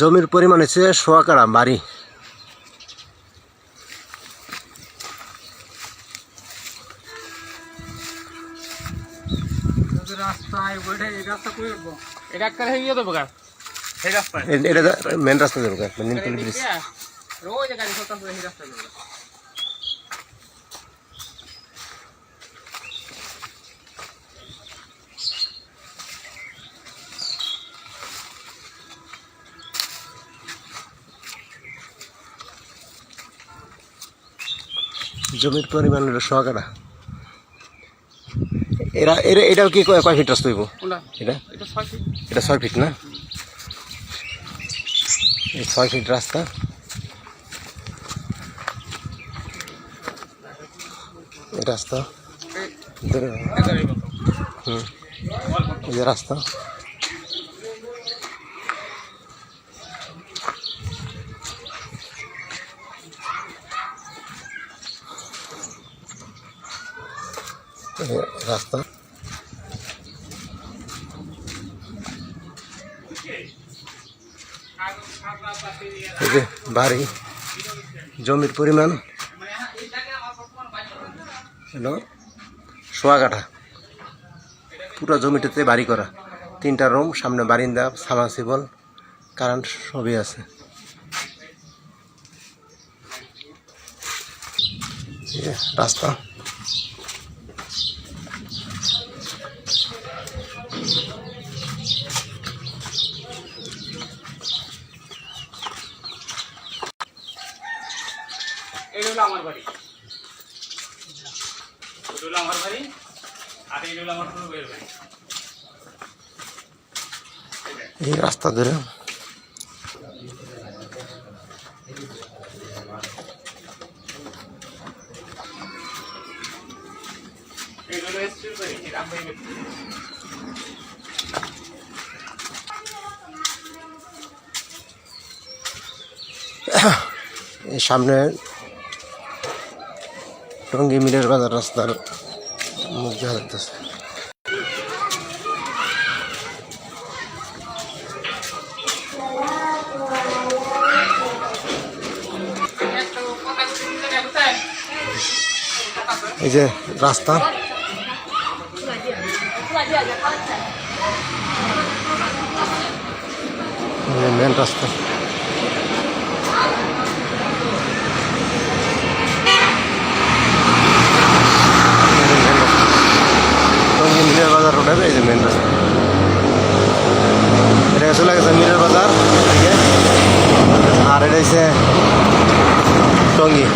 জমির পরিমাণ হচ্ছে সোয়াকাড়া বাড়ি। এটা মেন রাস্তা যাব রোজ গাড়ি জমির পরিমাণ হলো সোয়াকাড়া এরা এরা এটাও কি কয় কয় ফিট রাস্তা হইব? এটা? এটা ছয় ফিট না? এই ছয় ফিট রাস্তা। এই রাস্তা। হুম। এই রাস্তা। রাস্তা। বাড়ি, জমির পরিমাণ। সোয়া কাঠা পুরো জমিটাতে বাড়ি করা। তিনটা রুম, সামনে বারিন্দা সামাসিবল কারেন্ট সবই আছে। রাস্তা। হলো আমার বাড়ি। এটা হলো আমার বাড়ি আর এই হলো আমার পুরো বাড়ি। এই রাস্তা ধরে। সামনে টঙ্গি মিলের বাজার রাস্তার মুখ দেখা এই যে রাস্তা। মেন রাস্তা টঙ্গি মিলের বাজার রোডের এই যে মেন রাস্তা এটা চলে গেছে মিলের বাজার। আর এটা হচ্ছে টঙ্গি